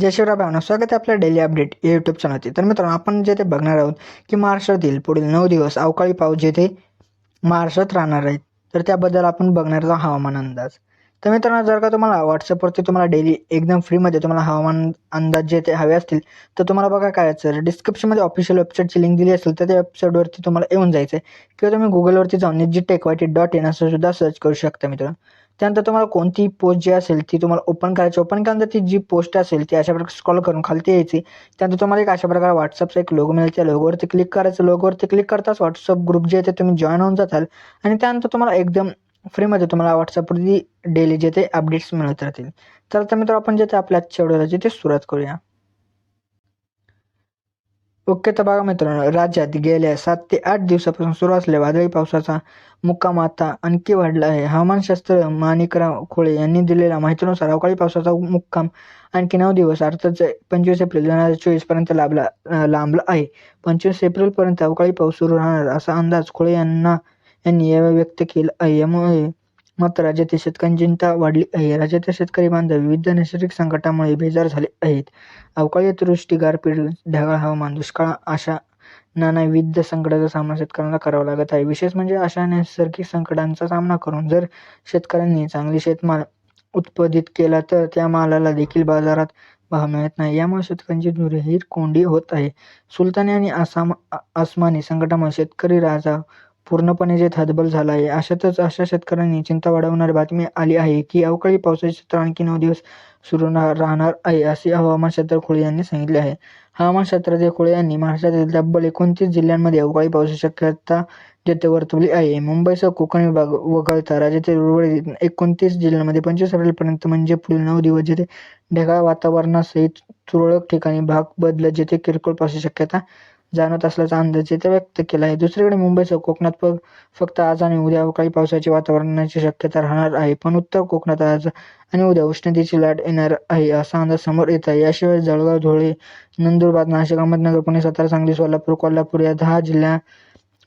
जय शिवराय भावना स्वागत आहे आपल्या डेली अपडेट या यूट्यूब चॅनलची तर मित्रांनो आपण जे ते बघणार आहोत की महाराष्ट्रातील पुढील नऊ दिवस अवकाळी पाऊस जेथे महाराष्ट्रात राहणार आहेत तर त्याबद्दल आपण बघणार आहोत हवामान अंदाज. तर मित्रांनो जर का तुम्हाला व्हॉट्सअपवरती तुम्हाला डेली एकदम फ्रीमध्ये तुम्हाला हवामान अंदाज जे ते हवे असतील तर तुम्हाला बघा काय सर डिस्क्रिप्शनमध्ये ऑफिशियल वेबसाईटची लिंक दिली असेल तर त्या वेबसाईटवरती तुम्हाला येऊन जायचं आहे किंवा तुम्ही गुगलवरती जाऊन G tech Y T dot in असं सुद्धा सर्च करू शकता मित्रांनो. त्यानंतर तुम्हाला कोणती पोस्ट जी असेल ती तुम्हाला ओपन करायची ओपन केल्यानंतर ती जी पोस्ट असेल ती अशा प्रकारे स्क्रॉल करून खालती यायची. त्यानंतर तुम्हाला एक अशा प्रकारे व्हॉट्सअपचा एक लोगो मिळेल. त्या लोगोवरती क्लिक करायचं. लोगोवरती क्लिक करताच व्हॉट्सअप ग्रुप जे आहे ते तुम्ही जॉईन होऊन जाताल. आणि त्यानंतर तुम्हाला एकदम फ्रीमध्ये तुम्हाला व्हॉट्सअपवरती डेली जे ते अपडेट्स मिळत राहतील. तर आता मित्र आपण जे ते आपल्या आजच्या व्हिडिओला ते सुरुवात करूया. ओके तर बघा मित्रांनो राज्यात गेल्या सात ते आठ दिवसापासून सुरू असलेल्या वादळी पावसाचा मुक्काम आता आणखी वाढला आहे. हवामानशास्त्र माणिकराव खोळे यांनी दिलेल्या माहितीनुसार अवकाळी पावसाचा मुक्काम आणखी नऊ दिवस अर्थात पंचवीस एप्रिल दोन हजार चोवीसपर्यंत लाभला लांबला आहे. पंचवीस एप्रिलपर्यंत अवकाळी पाऊस सुरू राहणार असा अंदाज खोळे यांना यांनी यावेळी व्यक्त केला. आहे यामुळे मात्र राज्यातील शेतकऱ्यांची चिंता वाढली आहे. राज्यातील शेतकरी बांधव विविध नैसर्गिक संकटामुळे बेजार झाले आहेत. अवकाळी अतिवृष्टी गारपीट ढगाळ हवामान दुष्काळ अशा नाना विविध संकटाचा सामना शेतकऱ्यांना करावा लागत आहे. विशेष म्हणजे अशा नैसर्गिक संकटांचा सामना करून जर शेतकऱ्यांनी चांगली शेतमाल उत्पादित केला तर त्या मालाला देखील बाजारात भाव मिळत नाही. यामुळे शेतकऱ्यांची दुरहीर कोंडी होत आहे. सुलतानी आणि आसाम आसमानी संकटामुळे शेतकरी राजा पूर्णपणे जे हतबल झाला आहे. अशातच अशा शेतकऱ्यांनी चिंता वाढवणारी बातमी आली आहे की अवकाळी पावसाचे सत्र आणखी नऊ दिवस सुरू राहणार आहे असे हवामानशास्त्र खोळे यांनी सांगितले आहे. हवामानशास्त्रज्ञ खोळे यांनी महाराष्ट्रातील तब्बल एकोणतीस जिल्ह्यांमध्ये अवकाळी पावसाची शक्यता जेथे वर्तवली आहे. मुंबईसह कोकण विभाग वगळता राज्यातील उर्वरित एकोणतीस जिल्ह्यांमध्ये पंचवीस एप्रिलपर्यंत म्हणजे पुढील नऊ दिवस जेथे ढगाळ वातावरणासहित तुरळक ठिकाणी भाग बदलत जेथे किरकोळ पावसाची शक्यता जाणवत असल्याचा अंदाज येथे व्यक्त केला आहे. दुसरीकडे मुंबईसह कोकणात फक्त आज आणि उद्या अवकाळी पावसाची वातावरणाची शक्यता राहणार आहे. पण उत्तर कोकणात आज आणि उद्या उष्णतेची लाट येणार आहे असा अंदाज समोर येत आहे. याशिवाय जळगाव धुळे नंदुरबार नाशिक अहमदनगर पुणे सातारा सांगली सोलापूर कोल्हापूर या दहा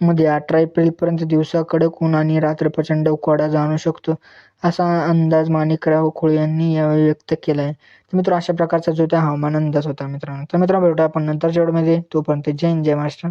मध्ये अठरा एप्रिलपर्यंत दिवसा कडक ऊन आणि रात्र प्रचंड उकाडा जाणू शकतो असा अंदाज माणिकराव खोळे यांनी यावेळी व्यक्त केला आहे तर मित्र अशा प्रकारचा जो त्या हवामान अंदाज होता मित्रांनो. तर मित्रांनो भेटूया आपण नंतरच्या वेळेमध्ये तोपर्यंत जय हिंद जय महाराष्ट्र.